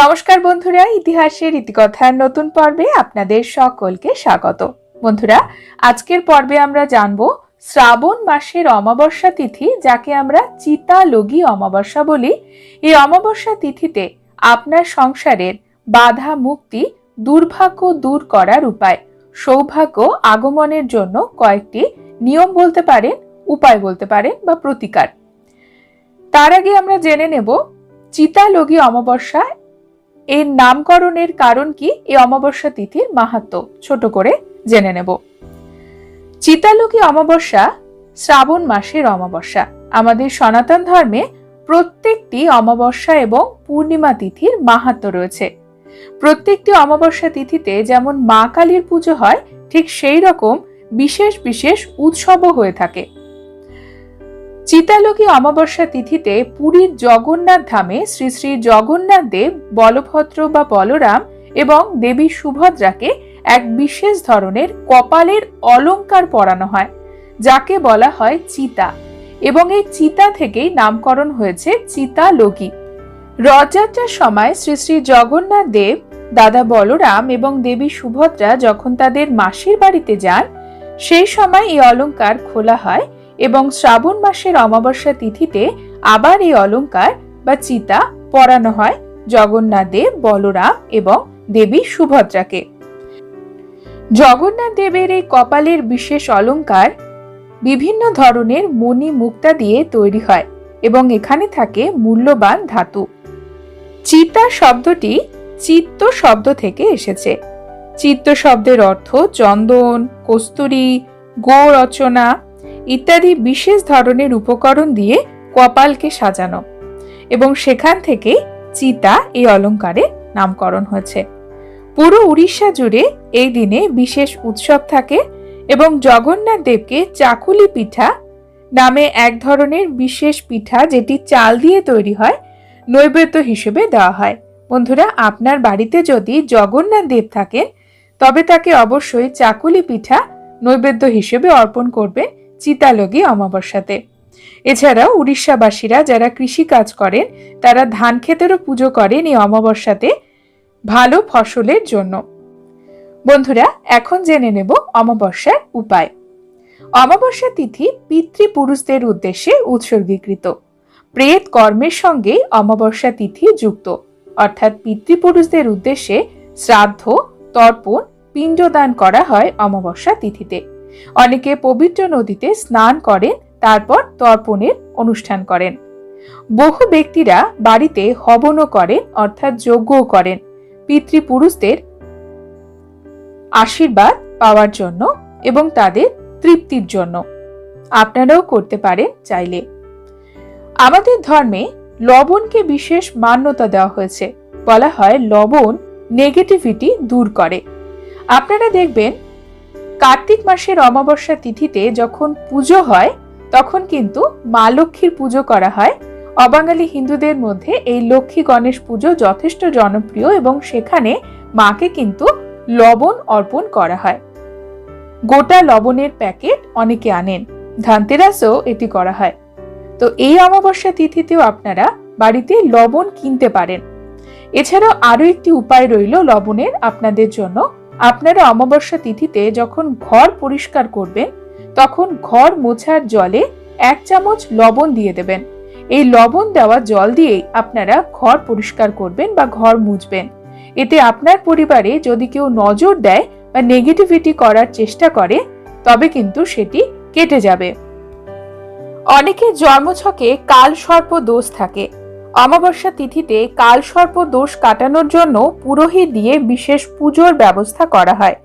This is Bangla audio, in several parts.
নমস্কার বন্ধুরা, ইতিহাসের ইতিকথার নতুন পর্বে আপনাদের সকলকে স্বাগত। বন্ধুরা, আজকের পর্বে আমরা জানব শ্রাবণ মাসের অমাবস্যা তিথি, যাকে আমরা চিতা লগি অমাবস্যা বলি। এই অমাবস্যা তিথিতে আপনার সংসারের বাধা মুক্তি, দুর্ভাগ্য দূর করার উপায়, সৌভাগ্য আগমনের জন্য কয়েকটি নিয়ম বলতে পারেন, উপায় বলতে পারেন বা প্রতিকার। তার আগে আমরা জেনে নেব, চিতালগী অমাবস্যা এর নামকরণের কারণ কি? এই অমাবস্যা তিথির মাহাত্ম। ছোট করে জেনে নেব। চিতালকী অমাবস্যা শ্রাবণ মাসের অমাবস্যা। আমাদের সনাতন ধর্মে প্রত্যেকটি অমাবস্যা এবং পূর্ণিমা তিথির মাহাত্ম রয়েছে। প্রত্যেকটি অমাবস্যা তিথিতে যেমন মা কালীর পুজো হয়, ঠিক সেই রকম বিশেষ বিশেষ উৎসবও হয়ে থাকে। চিতালকী অমাবস্যা তিথিতে পুরীর জগন্নাথ ধামে শ্রী শ্রী জগন্নাথ দেব, বলভদ্র বা বলরাম এবং দেবী সুভদ্রাকে এক বিশেষ ধরনের কপালের অলংকার পরানো হয়, যাকে বলা হয় চিতা। এবং এই চিতা থেকেই নামকরণ হয়েছে চিতালকী রথযাত্রার সময় শ্রী শ্রী জগন্নাথ দেব, দাদা বলরাম এবং দেবী সুভদ্রা যখন তাদের মাসির বাড়িতে যান, সেই সময় এই অলংকার খোলা হয় এবং শ্রাবণ মাসের অমাবস্যা তিথিতে আবার এই অলংকার বা চিতা পরানো হয় জগন্নাথ দেব, বলরাম এবং দেবী সুভদ্রাকে। জগন্নাথ দেবের এই কপালের বিশেষ অলংকার বিভিন্ন ধরনের মণি মুক্তা দিয়ে তৈরি হয় এবং এখানে থাকে মূল্যবান ধাতু। চিতা শব্দটি চিত্ত শব্দ থেকে এসেছে। চিত্ত শব্দের অর্থ চন্দন, কস্তুরী, গো রচনা ইত্যাদি বিশেষ ধরনের উপকরণ দিয়ে কপালকে সাজানো এবং সেখান থেকে চিতা এই অলঙ্কারে নামকরণ হয়েছে। পুরো উড়িষ্যা জুড়ে এই দিনে বিশেষ উৎসব থাকে এবং জগন্নাথ দেবকে চাকুলি পিঠা নামে এক ধরনের বিশেষ পিঠা যেটি চাল দিয়ে তৈরি হয়, নৈবেদ্য হিসেবে দেওয়া হয়। বন্ধুরা, আপনার বাড়িতে যদি জগন্নাথ দেব থাকেন, তবে তাকে অবশ্যই চাকুলি পিঠা নৈবেদ্য হিসেবে অর্পণ করবেন। চিতালগী অমাবস্যাতে। এছাড়াও উড়িষ্যাবাসীরা যারা কৃষি কাজ করেন, তারা ধান ক্ষেতেরও পুজো করেন এই অমাবস্যাতে ভালো ফসলের জন্য। বন্ধুরা, এখন জেনে নেব অমাবস্যার উপায়। অমাবস্যা তিথি পিতৃপুরুষদের উদ্দেশ্যে উৎসর্গীকৃত। প্রেত কর্মের সঙ্গে অমাবস্যা তিথি যুক্ত। অর্থাৎ পিতৃপুরুষদের উদ্দেশ্যে শ্রাদ্ধ, তর্পণ, পিণ্ডদান করা হয় অমাবস্যা তিথিতে। অনেকে পবিত্র নদীতে স্নান করেন, তারপর তর্পণের অনুষ্ঠান করেন। বহু ব্যক্তিরা বাড়িতে হবনও করেন, অর্থাৎ যজ্ঞও করেন। পিতৃপুরুষদের আশীর্বাদ পাওয়ার জন্য এবং তাদের তৃপ্তির জন্য। আপনারাও করতে পারেন চাইলে। আমাদের ধর্মে লবণকে বিশেষ মান্যতা দেওয়া হয়েছে। বলা হয় লবণ নেগেটিভিটি দূর করে। আপনারা দেখবেন কার্তিক মাসের অমাবস্যা তিথিতে যখন পুজো হয়, তখন কিন্তু মা লক্ষ্মীর পুজো করা হয়। অবাঙালি হিন্দুদের মধ্যে এই লক্ষ্মী গণেশ পুজো যথেষ্ট জনপ্রিয় এবং সেখানে মাকে কিন্তু লবণ অর্পণ করা হয়। গোটা লবণের প্যাকেট অনেকে আনেন, ধানতেরাসেও এটি করা হয়। তো এই অমাবস্যা তিথিতেও আপনারা বাড়িতে লবণ কিনতে পারেন। এছাড়াও আরও একটি উপায় রইল লবণের আপনাদের জন্য। আপনারা অমাবস্যা তিথিতে যখন ঘর পরিষ্কার করবেন, তখন ঘর মোছার জলে এক চামচ লবণ দিয়ে দেবেন। এই লবণ দেওয়া জল দিয়েই আপনারা ঘর পরিষ্কার করবেন বা ঘর মুছবেন। এতে আপনার পরিবারে যদি কেউ নজর দেয় বা নেগেটিভিটি করার চেষ্টা করে, তবে কিন্তু সেটি কেটে যাবে। অনেকের জন্মছকে কাল সর্প দোষ থাকে। অমাবস্যা তিথিতে কালসর্প দোষ কাটানোর জন্য পুরোহিত দিয়ে বিশেষ পুজোর ব্যবস্থা করা হয়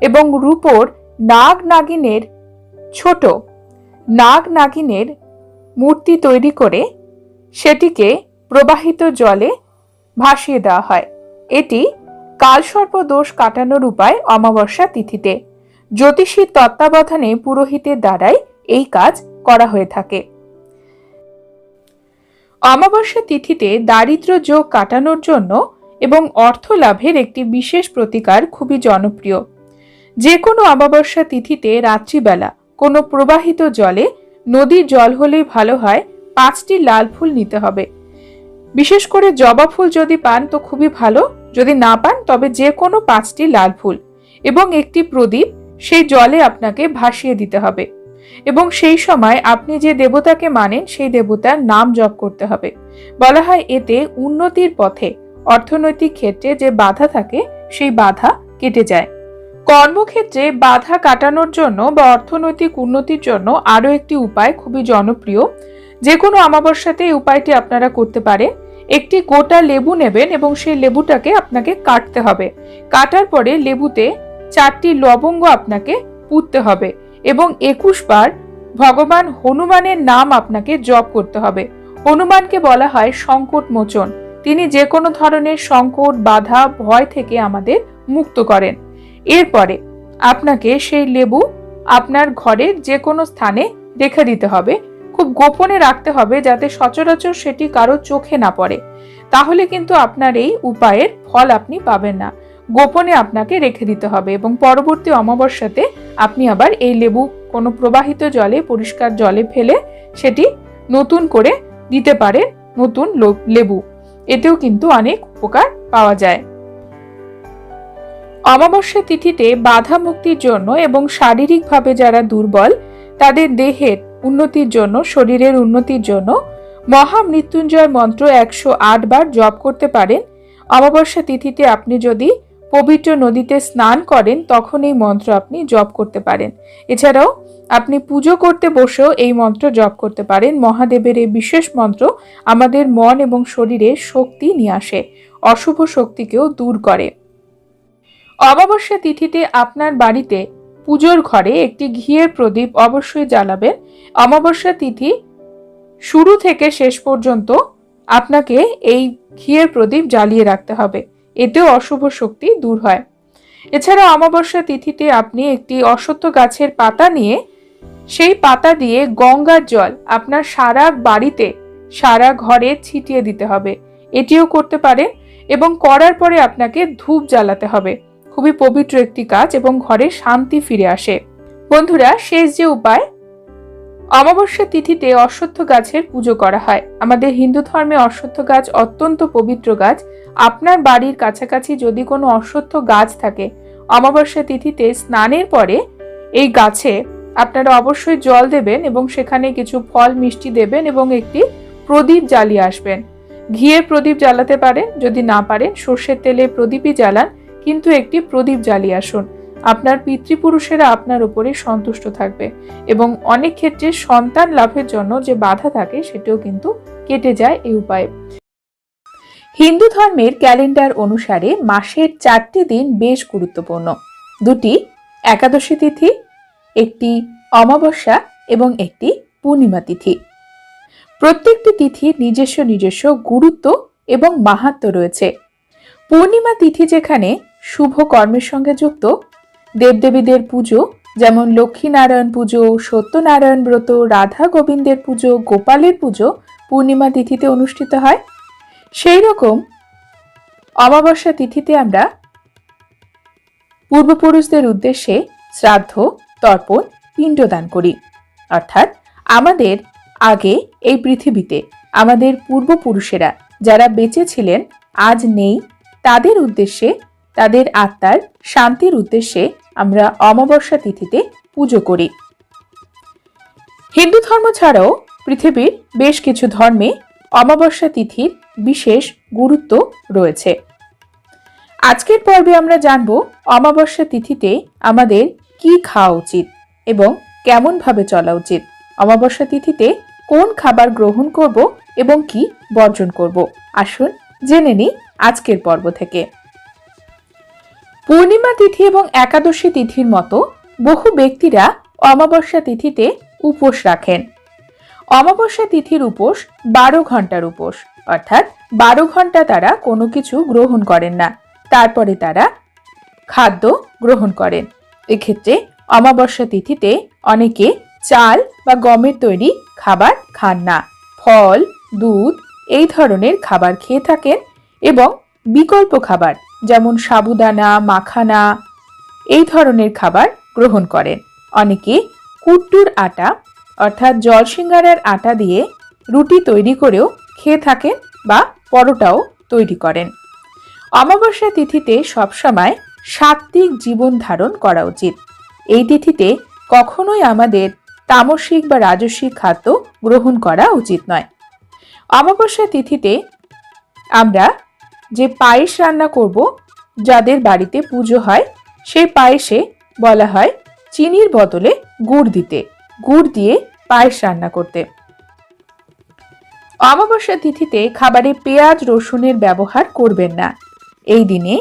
এবং রূপোর নাগ নাগিনের ছোট নাগ নাগিনের মূর্তি তৈরি করে সেটিকে প্রবাহিত জলে ভাসিয়ে দেওয়া হয়। এটি কালসর্প দোষ কাটানোর উপায় অমাবস্যা তিথিতে। জ্যোতিষীর তত্ত্বাবধানে পুরোহিতের দ্বারাই এই কাজ করা হয়ে থাকে। অমাবস্যা তিথিতে দারিদ্র যোগ কাটানোর জন্য এবং অর্থ লাভের একটি বিশেষ প্রতিকার খুবই জনপ্রিয়। যে কোনো অমাবস্যা তিথিতে রাত্রিবেলা কোনো প্রবাহিত জলে নদীর জল হলেই ভালো হয়, পাঁচটি লাল ফুল নিতে হবে। বিশেষ করে জবা ফুল যদি পান তো খুবই ভালো, যদি না পান তবে যে কোনো পাঁচটি লাল ফুল এবং একটি প্রদীপ সেই জলে আপনাকে ভাসিয়ে দিতে হবে। এবং সেই সময় আপনি যে দেবতাকে মানেন, সেই দেবতার নাম জপ করতে হবে। বলা হয় এতে উন্নতির পথে, অর্থনৈতিক ক্ষেত্রে যে বাধা থাকে, সেই বাধা কেটে যায়। কর্মক্ষেত্রে বাধা কাটানোর জন্য বা অর্থনৈতিক উন্নতির জন্য আরও একটি উপায় খুবই জনপ্রিয়। যে কোনো অমাবস্যাতে এই উপায়টি আপনারা করতে পারেন। একটি গোটা লেবু নেবেন এবং সেই লেবুটাকে আপনাকে কাটতে হবে। কাটার পরে লেবুতে চারটি লবঙ্গ আপনাকে পুঁততে হবে। এবং একুশ বার ভগবান হনুমানের নাম আপনাকে জপ করতে হবে। হনুমানকে বলা হয় সংকট মোচন তিনি যে কোনো ধরনের সংকট, বাধা, ভয় থেকে আমাদের মুক্ত করেন। এরপরে আপনাকে সেই লেবু আপনার ঘরের যে কোনো স্থানে রেখে দিতে হবে। খুব গোপনে রাখতে হবে যাতে সচরাচর সেটি কারও চোখে না পড়ে। তাহলে কিন্তু আপনার এই উপায়ের ফল আপনি পাবেন না। গোপনে আপনাকে রেখে দিতে হবে এবং পরবর্তী অমাবস্যাতে আপনি আবার এই লেবু কোনো প্রবাহিত জলে, পরিষ্কার জলে ফেলে সেটি নতুন করে দিতে পারে নতুন লেবু। এতেও কিন্তু অনেক উপকার পাওয়া যায়। অমাবস্যা তিথিতে বাধা মুক্তির জন্য এবং শারীরিকভাবে যারা দুর্বল, তাদের দেহের উন্নতির জন্য, শরীরের উন্নতির জন্য মহামৃত্যুঞ্জয় মন্ত্র একশো আট বার জপ করতে পারেন। অমাবস্যা তিথিতে আপনি যদি পবিত্র নদীতে স্নান করেন, তখন এই মন্ত্র আপনি জপ করতে পারেন। এছাড়াও আপনি পুজো করতে বসেও এই মন্ত্র জপ করতে পারেন। মহাদেবের এই বিশেষ মন্ত্র আমাদের মন এবং শরীরে শক্তি নিয়ে আসে, অশুভ শক্তিকেও দূর করে। অমাবস্যা তিথিতে আপনার বাড়িতে পুজোর ঘরে একটি ঘিয়ের প্রদীপ অবশ্যই জ্বালাবেন। অমাবস্যা তিথি শুরু থেকে শেষ পর্যন্ত আপনাকে এই ঘিয়ের প্রদীপ জ্বালিয়ে রাখতে হবে। এতেও অশুভ শক্তি দূর হয়। এছাড়া অমাবস্যা তিথিতে আপনি একটি অশ্বত্থ গাছের পাতা নিয়ে, সেই পাতা দিয়ে গঙ্গার জল আপনার সারা বাড়িতে, সারা ঘরে ছিটিয়ে দিতে হবে। এটিও করতে পারেন এবং করার পরে আপনাকে ধূপ জ্বালাতে হবে। খুবই পবিত্র একটি কাজ এবং ঘরে শান্তি ফিরে আসে। বন্ধুরা, শেষ যে উপায় অমাবস্যা তিথিতে অশ্বত্থ গাছের পুজো করা হয়। আমাদের হিন্দু ধর্মে অশ্বত্থ গাছ অত্যন্ত পবিত্র গাছ। আপনার বাড়ির কাছাকাছি যদি কোনো অশ্বত্থ গাছ থাকে, অমাবস্যা তিথিতে স্নানের পরে এই গাছে আপনারা অবশ্যই জল দেবেন এবং সেখানে কিছু ফল, মিষ্টি দেবেন এবং একটি প্রদীপ জ্বালিয়ে আসবেন। ঘিয়ের প্রদীপ জ্বালাতে পারেন, যদি না পারেন সর্ষের তেলে প্রদীপই জ্বালান, কিন্তু একটি প্রদীপ জ্বালিয়ে আসুন। আপনার পিতৃপুরুষেরা আপনার উপরে সন্তুষ্ট থাকবে এবং অনেক ক্ষেত্রে সন্তান লাভের জন্য যে বাধা থাকে সেটিও কিন্তু কেটে যায় এই উপায়ে। হিন্দু ধর্মের ক্যালেন্ডার অনুসারে মাসের চারটি দিন বেশ গুরুত্বপূর্ণ। দুটি একাদশী তিথি, একটি অমাবস্যা এবং একটি পূর্ণিমা তিথি। প্রত্যেকটি তিথির নিজস্ব নিজস্ব গুরুত্ব এবং মাহাত্ম রয়েছে। পূর্ণিমা তিথি যেখানে শুভ কর্মের সঙ্গে যুক্ত দেবদেবীদের পুজো, যেমন লক্ষ্মীনারায়ণ পুজো, সত্যনারায়ণ ব্রত, রাধা গোবিন্দের পুজো, গোপালের পুজো পূর্ণিমা তিথিতে অনুষ্ঠিত হয়। সেই রকম অমাবস্যা তিথিতে আমরা পূর্বপুরুষদের উদ্দেশ্যে শ্রাদ্ধ, তর্পণ, পিণ্ডদান করি। অর্থাৎ আমাদের আগে এই পৃথিবীতে আমাদের পূর্বপুরুষেরা যারা বেঁচে ছিলেন, আজ নেই, তাদের উদ্দেশ্যে তাদের আত্মার শান্তির উদ্দেশ্যে আমরা অমাবস্যা তিথিতে পুজো করি। হিন্দু ধর্ম ছাড়াও পৃথিবীর বেশ কিছু ধর্মে অমাবস্যা তিথির বিশেষ গুরুত্ব রয়েছে। আজকের পর্বে আমরা জানব অমাবস্যা তিথিতে আমাদের কি খাওয়া উচিত এবং কেমনভাবে চলা উচিত। অমাবস্যা তিথিতে কোন খাবার গ্রহণ করব এবং কি বর্জন করব। আসুন জেনে নিই আজকের পর্ব থেকে। পূর্ণিমা তিথি এবং একাদশী তিথির মতো বহু ব্যক্তিরা অমাবস্যা তিথিতে উপোস রাখেন। অমাবস্যা তিথির উপোস বারো ঘণ্টার উপোস, অর্থাৎ বারো ঘণ্টা তারা কোনো কিছু গ্রহণ করেন না। তারপরে তারা খাদ্য গ্রহণ করেন। এক্ষেত্রে অমাবস্যা তিথিতে অনেকে চাল বা গমের তৈরি খাবার খান না। ফল, দুধ এই ধরনের খাবার খেয়ে থাকেন এবং বিকল্প খাবার যেমন সাবুদানা, মাখানা, এই ধরনের খাবার গ্রহণ করেন। অনেকে কুট্টুর আটা, অর্থাৎ জলসিঙ্গারার আটা দিয়ে রুটি তৈরি করেও খেয়ে থাকেন বা পরোটাও তৈরি করেন। অমাবস্যা তিথিতে সবসময় সাত্ত্বিক জীবন ধারণ করা উচিত। এই তিথিতে কখনোই আমাদের তামসিক বা রাজস্বিক খাদ্য গ্রহণ করা উচিত নয়। অমাবস্যা তিথিতে আমরা যে পায়েস রান্না করব, যাদের বাড়িতে পুজো হয়, সেই পায়েসে বলা হয় চিনির বদলে গুড় দিতে, গুড় দিয়ে পায়েস রান্না করতে। অমাবস্যা তিথিতে খাবারে পেঁয়াজ, রসুনের ব্যবহার করবেন না। এই দিনে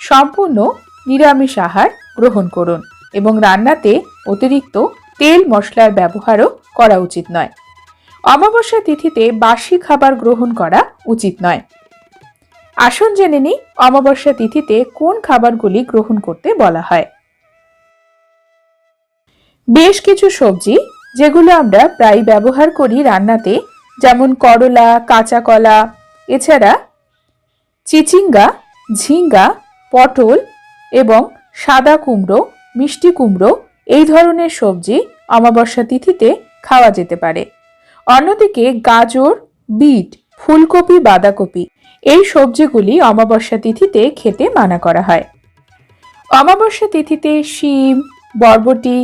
সম্পূর্ণ নিরামিষ আহার গ্রহণ করুন এবং রান্নাতে অতিরিক্ত তেল মশলার ব্যবহারও করা উচিত নয়। অমাবস্যা তিথিতে বাসি খাবার গ্রহণ করা উচিত নয়। আসুন জেনে নিই অমাবস্যা তিথিতে কোন খাবারগুলি গ্রহণ করতে বলা হয়। বেশ কিছু সবজি, যেগুলো আমরা প্রায় ব্যবহার করি রান্নাতে, যেমন করলা কাঁচা কলা এছাড়া চিচিঙ্গা, ঝিঙ্গা, পটল এবং সাদা কুমড়ো, মিষ্টি কুমড়ো এই ধরনের সবজি অমাবস্যা তিথিতে খাওয়া যেতে পারে। অন্যদিকে গাজর, বিট, ফুলকপি, বাঁধাকপি এই সবজিগুলি অমাবস্যা তিথিতে খেতে মানা করা হয়। অমাবস্যা তিথিতে শিম, বরবটি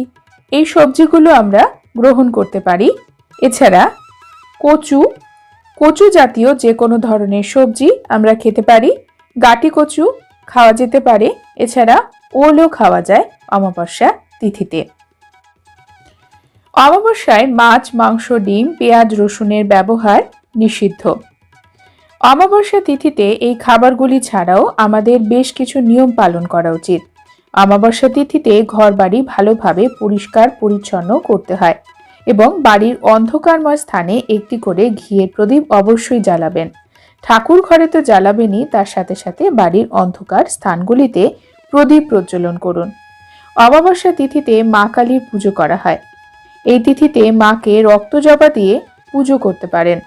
এই সবজিগুলো আমরা গ্রহণ করতে পারি। এছাড়া কচু কচু জাতীয় যে কোনো ধরনের সবজি আমরা খেতে পারি। গাটি কচু খাওয়া যেতে পারে, এছাড়া ওলও খাওয়া যায় অমাবস্যা তিথিতে। অমাবস্যায় মাছ, মাংস, ডিম, পেঁয়াজ, রসুনের ব্যবহার নিষিদ্ধ। অমাবস্যা তিথিতে এই খাবারগুলি ছাড়াও আমাদের বেশ কিছু নিয়ম পালন করা উচিত। অমাবস্যা তিথিতে ঘর বাড়ি ভালোভাবে পরিষ্কার, পরিচ্ছন্ন করতে হয় এবং বাড়ির অন্ধকারময় স্থানে একটি করে ঘিয়ের প্রদীপ অবশ্যই জ্বালাবেন। ঠাকুর ঘরে তো জ্বালাবেনই, তার সাথে সাথে বাড়ির অন্ধকার স্থানগুলিতে প্রদীপ প্রজ্বলন করুন। অমাবস্যা তিথিতে মা কালীর পুজো করা হয়। এই তিথিতে মাকে রক্ত রক্তজবা দিয়ে পুজো করতে পারেন।